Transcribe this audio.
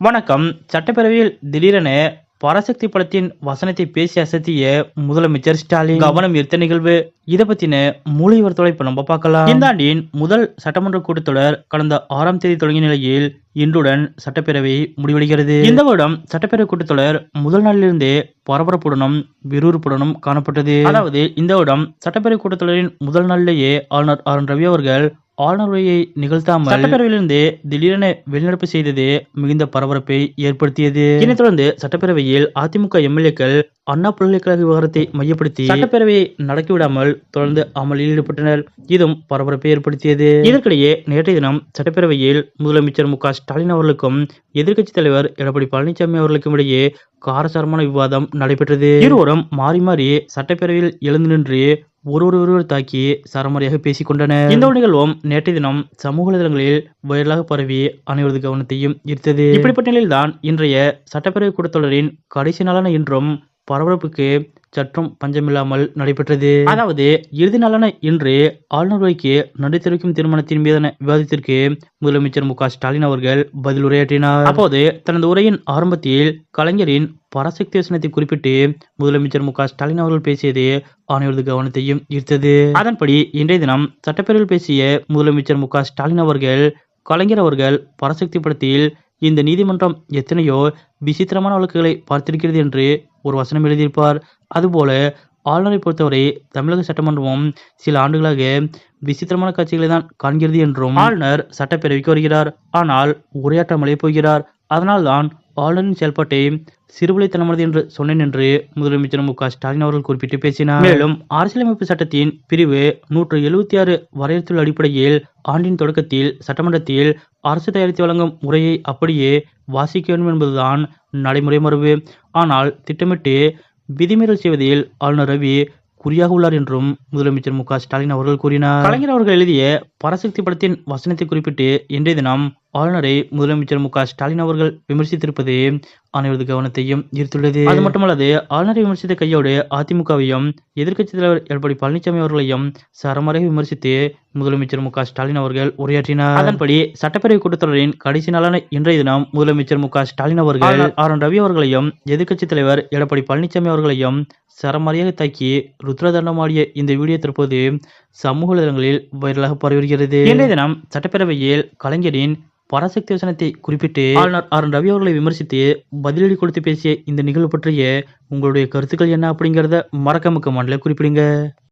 வணக்கம். சட்டப்பேரவையில் திடீரென பராசக்தி படத்தின் வசனத்தை பேசி அசத்திய முதலமைச்சர் ஸ்டாலின். கவனம் ஈர்த்த நிகழ்வு. இதை பத்தின மூளை வரத்தோட இப்ப நம்ம பார்க்கலாம். இந்த ஆண்டின் முதல் சட்டமன்ற கூட்டத்தொடர் கடந்த ஆறாம் தேதி தொடங்கிய நிலையில் இன்றுடன் சட்டப்பேரவை முடிவடைகிறது. இந்த வருடம் சட்டப்பேரவை கூட்டத்தொடர் முதல் நாளிலிருந்தே பரபரப்புடனும் விறுவிறுப்புடனும் காணப்பட்டது. அதாவது இந்த வருடம் சட்டப்பேரவை கூட்டத்தொடரின் முதல் நாளிலேயே ஆளுநர் ஆர். என். ரவி அவர்கள் ஆளுநர் உரையை நிகழ்த்தாமல் சட்டப்பேரவையிலிருந்து திடீரென வெளிநடப்பு செய்தது மிகுந்த பரபரப்பை ஏற்படுத்தியது. இதனைத் தொடர்ந்து சட்டப்பேரவையில் அதிமுக எம்எல்ஏக்கள் அண்ணா பல்கலைக்கழக விவகாரத்தை மையப்படுத்தி சட்டப்பேரவையை நடக்கிவிடாமல் தொடர்ந்து அமளியில் ஈடுபட்டனர். இதுவும் பரபரப்பை ஏற்படுத்தியது. இதற்கிடையே நேற்றைய தினம் சட்டப்பேரவையில் முதலமைச்சர் மு க ஸ்டாலின் அவர்களுக்கும் எதிர்க்கட்சித் தலைவர் எடப்பாடி பழனிசாமி அவர்களுக்கும் இடையே காரசாரமான விவாதம் நடைபெற்றது. இருவரும் மாறி மாறி சட்டப்பேரவையில் எழுந்து நின்று ஒருவர் ஒருவர் தாக்கி சரமாரியாக பேசிக் கொண்டனர் இந்த நிகழ்வும் நேற்றைய தினம் சமூக வலைதளங்களில் வைரலாக பரவி அனைவரது கவனத்தையும் ஈர்த்தது. இப்படிப்பட்ட நிலையில்தான் இன்றைய சட்டப்பேரவை கூட்டத்தொடரின் கடைசி நாளான இன்றும் பரபரப்புக்கு சற்றும் பஞ்சமில்லாமல் நடைபெற்றது. அதாவது இறுதி நாளான இன்று ஆளுநர் உரைக்கு நன்றி தெரிவிக்கும் தீர்மானத்தின் மீதான விவாதத்திற்கு முதலமைச்சர் மு ஸ்டாலின் அவர்கள் பதில் உரையாற்றினார். அப்போது தனது உரையின் ஆரம்பத்தில் கலைஞரின் பராசக்தி வசனத்தை குறிப்பிட்டு முதலமைச்சர் மு ஸ்டாலின் அவர்கள் பேசியது ஆணையரது கவனத்தையும் ஈர்த்தது. அதன்படி இன்றைய தினம் சட்டப்பேரவையில் பேசிய முதலமைச்சர் மு ஸ்டாலின் அவர்கள் கலைஞர் அவர்கள் பராசக்தி படத்தில் இந்த நீதிமன்றம் எத்தனையோ விசித்திரமான வழக்குகளை பார்த்திருக்கிறது என்று ஒரு வசனம் எழுதியிருப்பார். அதுபோல ஆளுநரை பொறுத்தவரை தமிழக சட்டமன்றமும் சில ஆண்டுகளாக விசித்திரமான காட்சிகளை தான் காண்கிறது என்றும் ஆளுநர் சட்டப்பேரவைக்கு வருகிறார். ஆனால் உரையாற்றாமலே போகிறார் அதனால்தான் ஆளுநரின் செயல்பாட்டை சிறுபிள்ளைத்தனமானது என்று சொன்னேன் என்று முதலமைச்சர் மு க ஸ்டாலின் அவர்கள் குறிப்பிட்டு பேசினார். மேலும் அரசியலமைப்பு சட்டத்தின் பிரிவு நூற்று எழுபத்தி ஆறு வரையறுத்துள்ள அடிப்படையில் ஆண்டின் தொடக்கத்தில் சட்டமன்றத்தில் அரசு தயாரித்து வழங்கும் முறையை அப்படியே வாசிக்க வேண்டும் என்பதுதான் நடைமுறை மரபு. ஆனால் திட்டமிட்டு விதிமீறல் செய்வதில் ஆளுநர் ரவி குறியாக உள்ளார் என்றும் முதலமைச்சர் மு க ஸ்டாலின் அவர்கள் கூறினார். கலைஞர் அவர்கள் எழுதிய பராசக்தி படத்தின் வசனத்தை குறிப்பிட்டு இன்றைய தினம் ஆளுநரை முதலமைச்சர் மு க ஸ்டாலின் அவர்கள் விமர்சித்திருப்பது அனைவரது கவனத்தையும் ஈர்த்துள்ளது. அது மட்டுமல்லாது ஆளுநரை விமர்சித்த கையோடு அதிமுகவையும் எதிர்க்கட்சித் தலைவர் எடப்பாடி பழனிசாமி அவர்களையும் சரமாரியாக விமர்சித்து முதலமைச்சர் மு க ஸ்டாலின் அவர்கள் உரையாற்றினார். அதன்படி சட்டப்பேரவை கூட்டத்தொடரின் கடைசி நாளான இன்றைய தினம் முதலமைச்சர் மு க ஸ்டாலின் அவர்கள் ஆர் என் ரவி அவர்களையும் எதிர்க்கட்சித் தலைவர் எடப்பாடி பழனிசாமி அவர்களையும் சரமாரியாக தாக்கி ருத்ரதண்டமாடிய இந்த வீடியோ தற்போது சமூக வலைதளங்களில் வைரலாக பரவி வருகிறது இன்றைய தினம் சட்டப்பேரவையில் கலைஞரின் பராசக்தி வசனத்தை குறிப்பிட்டு ஆளுநர் ஆர். ரவி அவர்களை விமர்சித்து பதிலடி கொடுத்து பேசிய இந்த நிகழ்வு பற்றிய உங்களுடைய கருத்துக்கள் என்ன அப்படிங்கிறத மறக்காம கமெண்ட்ல குறிப்பிடுங்க.